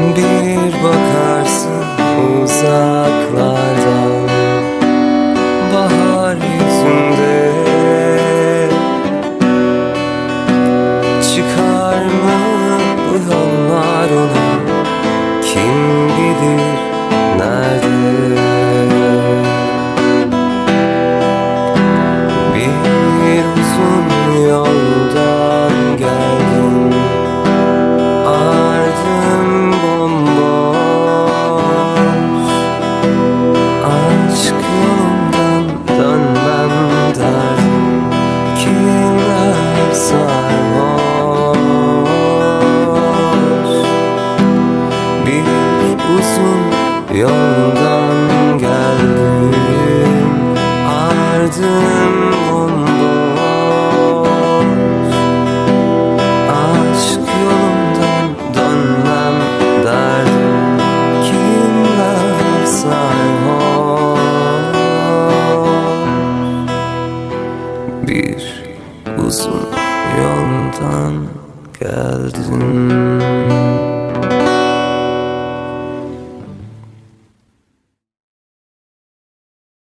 Bir bakarsın yoldan geldim Ardım bomboş. Aşk yolundan dönmem derdim Kimler sarhoş? Bir uzun yoldan geldim